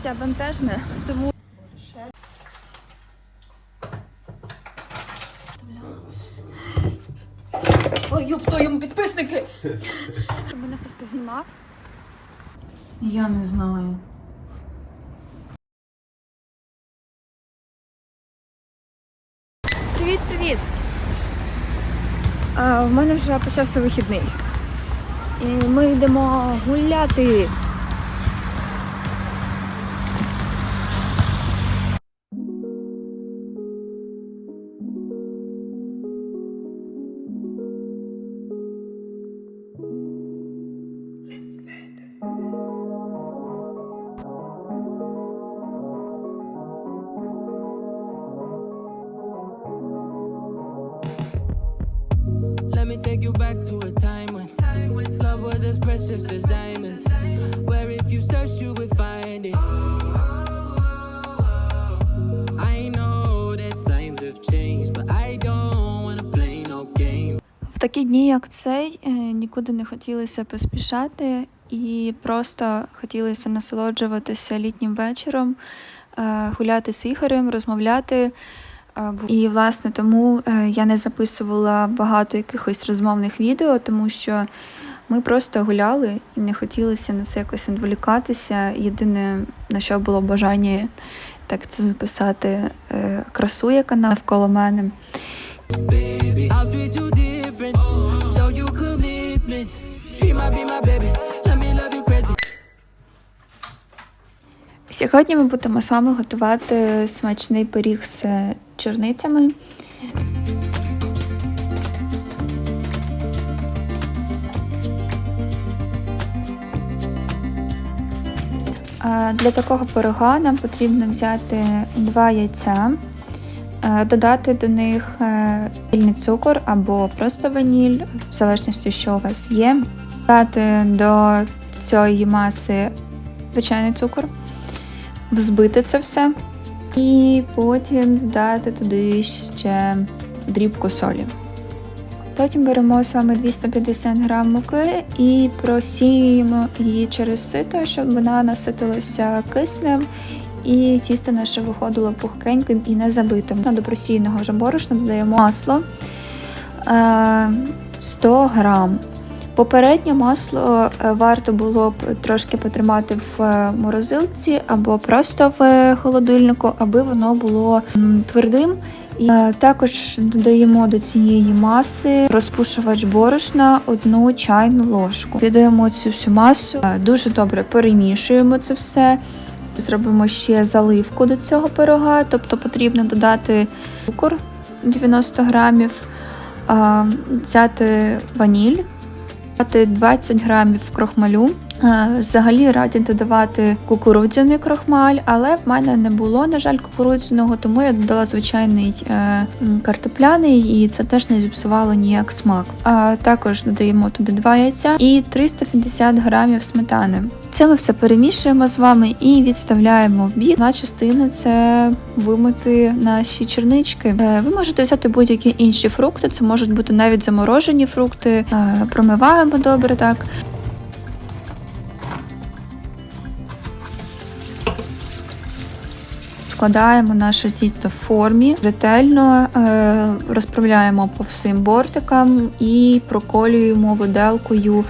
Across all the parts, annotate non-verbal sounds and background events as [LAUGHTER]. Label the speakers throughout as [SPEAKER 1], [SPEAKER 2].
[SPEAKER 1] життя бентежне, тому. Ой, юб твоєму підписники! Щоб мене хтось познімав.
[SPEAKER 2] Я не знаю.
[SPEAKER 1] Привіт, привіт! А, в мене вже почався вихідний. І ми йдемо гуляти.
[SPEAKER 3] Take you back to a time when time when love was as precious as diamonds. Where if you search, you would find it. I know that times have changed, but I don't wanna play no games.
[SPEAKER 4] В такі дні, як цей, е, нікуди не хотілося поспішати, і просто хотілося насолоджуватися літнім вечором, е, гуляти з Ігорем, розмовляти. І, власне, тому е, я не записувала багато якихось розмовних відео, тому що ми просто гуляли і не хотілося на це якось відволікатися. Єдине, на що було бажання, так це записати е, красу, яка навколо мене.
[SPEAKER 3] Baby, I'll treat you different, show you commitment. She might be my baby,
[SPEAKER 4] Сьогодні ми будемо з вами готувати смачний пиріг з чорницями. Для такого пирога нам потрібно взяти два яйця, е, додати до них е, ванільний цукор або просто ваніль, в залежності, що у вас є. Додати до цієї маси звичайний цукор, взбити це все. І потім додати туди ще дрібку солі. Потім беремо саме 250 грам муки і просіємо її через сито, щоб вона наситилася киснем і тісто наше виходило пухкеньким і не забитим. До просіяного ж борошна додаємо масло е, 100 грам. Попереднє масло е, варто було б трошки потримати в е, морозилці або просто в е, холодильнику, аби воно було твердим. І також додаємо до цієї маси розпушувач борошна одну чайну ложку. Додаємо цю всю масу, дуже добре перемішуємо це все. Зробимо ще заливку до цього пирога, тобто потрібно додати цукор 90 грамів, взяти ваніль 20 грамів крохмалю. Е, Взагалі раді додавати кукурудзяний крохмаль, але в мене не було, на жаль, кукурудзяного, тому я додала звичайний е, картопляний, і це теж не зіпсувало ніяк смак. А також додаємо туди 2 яйця і 350 грамів сметани. Це ми все перемішуємо з вами і відставляємо в бік. На частини це вимити наші чернички. Е, Ви можете взяти будь-які інші фрукти, це можуть бути навіть заморожені фрукти. Е, Промиваємо добре так. Складаємо наше тісто в формі, ретельно е, розправляємо по всім бортикам і проколюємо виделкою.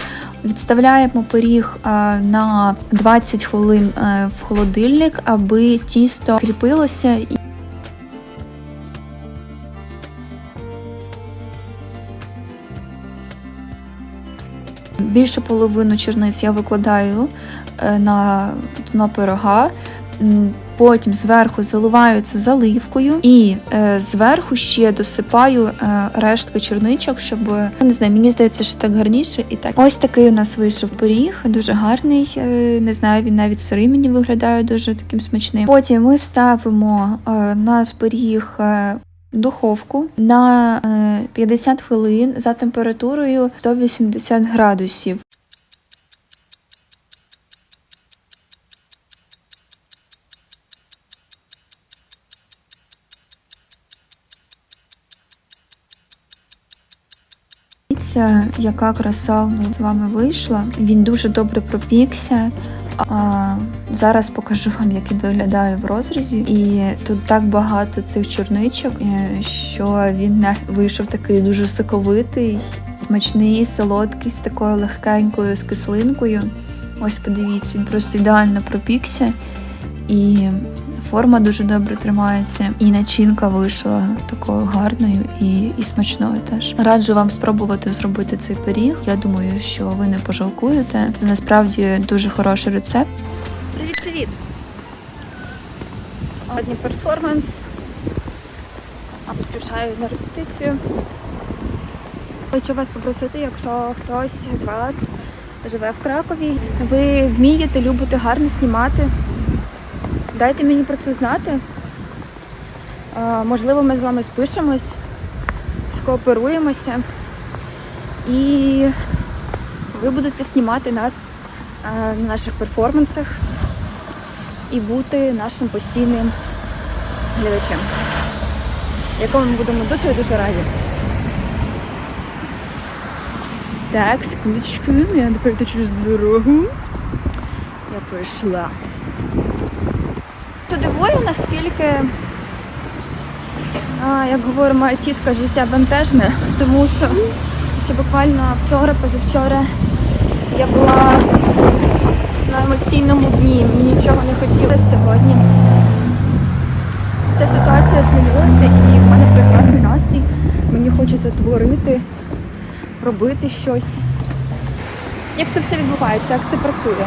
[SPEAKER 4] Відставляємо пиріг е, на 20 хвилин е, в холодильник, аби тісто кріпилося. І Більшу половину черниць я викладаю е, на дно пирога. Потім зверху заливаю це заливкою і е, зверху ще досипаю е, рештки чорничок, щоб ну, не знаю, мені здається, що так гарніше і так. Ось такий у нас вийшов пиріг, дуже гарний. Е, не знаю, він навіть сирий мені виглядає дуже таким смачним. Потім ми ставимо е, наш пиріг. е, Духовку на е, 50 хвилин за температурою 180 градусів. Дивіться, яка краса з вами вийшла. Він дуже добре пропікся. А, Зараз покажу вам, як він виглядає в розрізі. І тут так багато цих чорничок, е, що він вийшов такий дуже соковитий, смачний, солодкий, з такою легкенькою з кислинкою. Ось подивіться, він просто ідеально пропікся. І форма дуже добре тримається, і начинка вийшла такою гарною і, і смачною теж. Раджу вам спробувати зробити цей пиріг. Я думаю, що ви не пожалкуєте. Це насправді дуже хороший рецепт.
[SPEAKER 1] Привіт, привіт! Сьогодні перформанс. А поспішаю на репетицію. Хочу вас попросити, якщо хтось з вас живе в Кракові, ви вмієте, любите гарно знімати. Дайте мені про це знати. Можливо, ми з вами спишемось, скооперуємося і ви будете знімати нас на наших перформансах і бути нашим постійним глядачем, якому ми будемо дуже дуже раді. Так, секундочку, треба пройти через дорогу. Я пройшла. Дивує, наскільки, як говорить моя тітка, життя бентежне, тому що ще буквально вчора, позавчора я була на емоційному дні. Мені нічого не хотілося сьогодні. Ця ситуація змінилася і в мене прекрасний настрій. Мені хочеться творити, робити щось. Як це все відбувається, як це працює?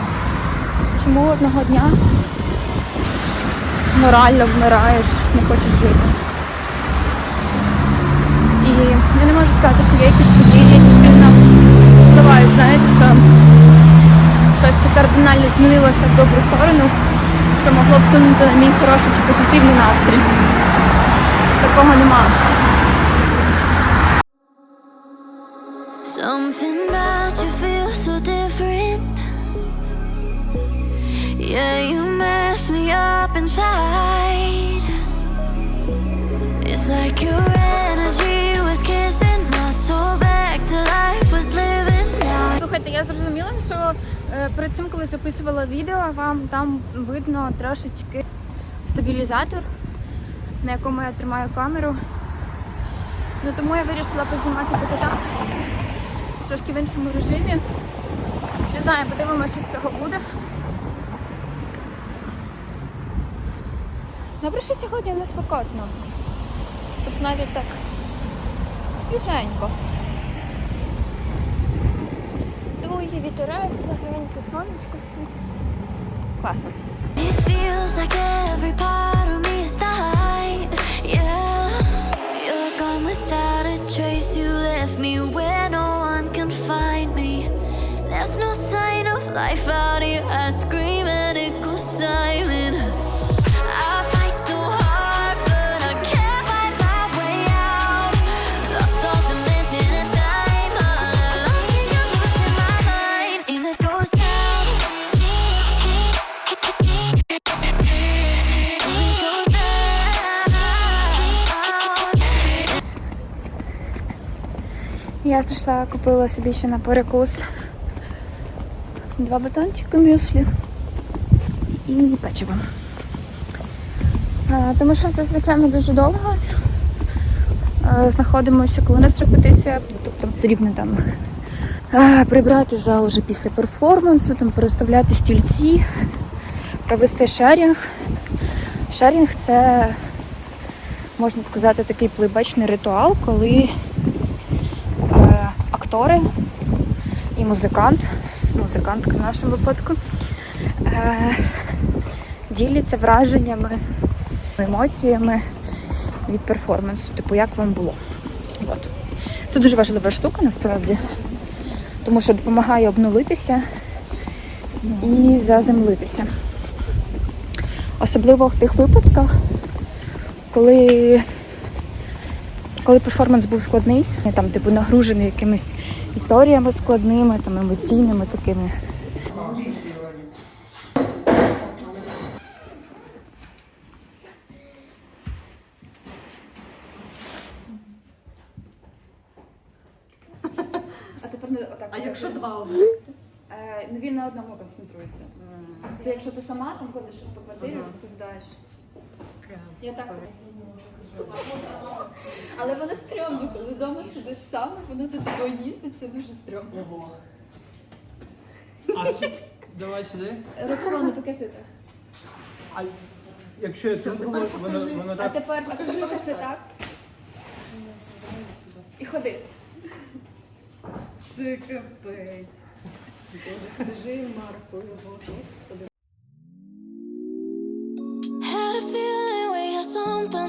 [SPEAKER 1] Чому одного дня морально вмираєш, не хочеш жити? І я не можу сказати, що є якісь події, які сильно впливають, знаєте, що щось це кардинально змінилося в добру сторону, що могло вплинути на мій хороший чи позитивний настрій. Такого нема.
[SPEAKER 5] Something about you feels so different. Yeah, you mess me up inside. It's like your energy was kissing my soul back to life, was living now.
[SPEAKER 1] Слухайте, я зрозуміла, що е, перед цим, коли записувала відео, вам там видно трошечки стабілізатор, на якому я тримаю камеру. Ну тому я вирішила познімати так, трошки в іншому режимі. Не знаю, подивимося, що з цього буде. Що сьогодні не спекотно. Тут навіть так свіженько.
[SPEAKER 5] There's no sign of life out
[SPEAKER 1] Я зайшла, купила собі ще на перекус два батончики мюслі і печиво. Тому що зазвичай ми дуже довго знаходимося, коли у нас репетиція, тобто потрібно там прибрати зал вже після перформансу, там переставляти стільці, провести шерінг. Шерінг це, можна сказати, такий плейбечний ритуал, коли актори і музикант, музикантка в нашому випадку, е, діляться враженнями, емоціями від перформансу, типу, як вам було. От. Це дуже важлива штука насправді, тому що допомагає обновитися і заземлитися. Особливо в тих випадках, коли коли перформанс був складний, я там типу нагружений якимись історіями складними, там емоційними такими. А тепер не отак.
[SPEAKER 6] А якщо два?
[SPEAKER 1] Е, ну він на одному концентрується. Це якщо ти сама там ходиш щось по квартирі, розповідаєш. Я так. Але воно стрьомно, коли вдома сидиш сам, воно за тобою їздить, це дуже стрьомно. [LAUGHS]
[SPEAKER 6] А сю... давай сюди.
[SPEAKER 1] Роксолана, покажи так.
[SPEAKER 6] А якщо я тут говорю, воно, воно
[SPEAKER 1] А
[SPEAKER 6] так.
[SPEAKER 1] тепер, а тепер покажи так. І ходи.
[SPEAKER 2] Це капець. Скажи Марку його, господи.
[SPEAKER 5] Had a feeling we had something.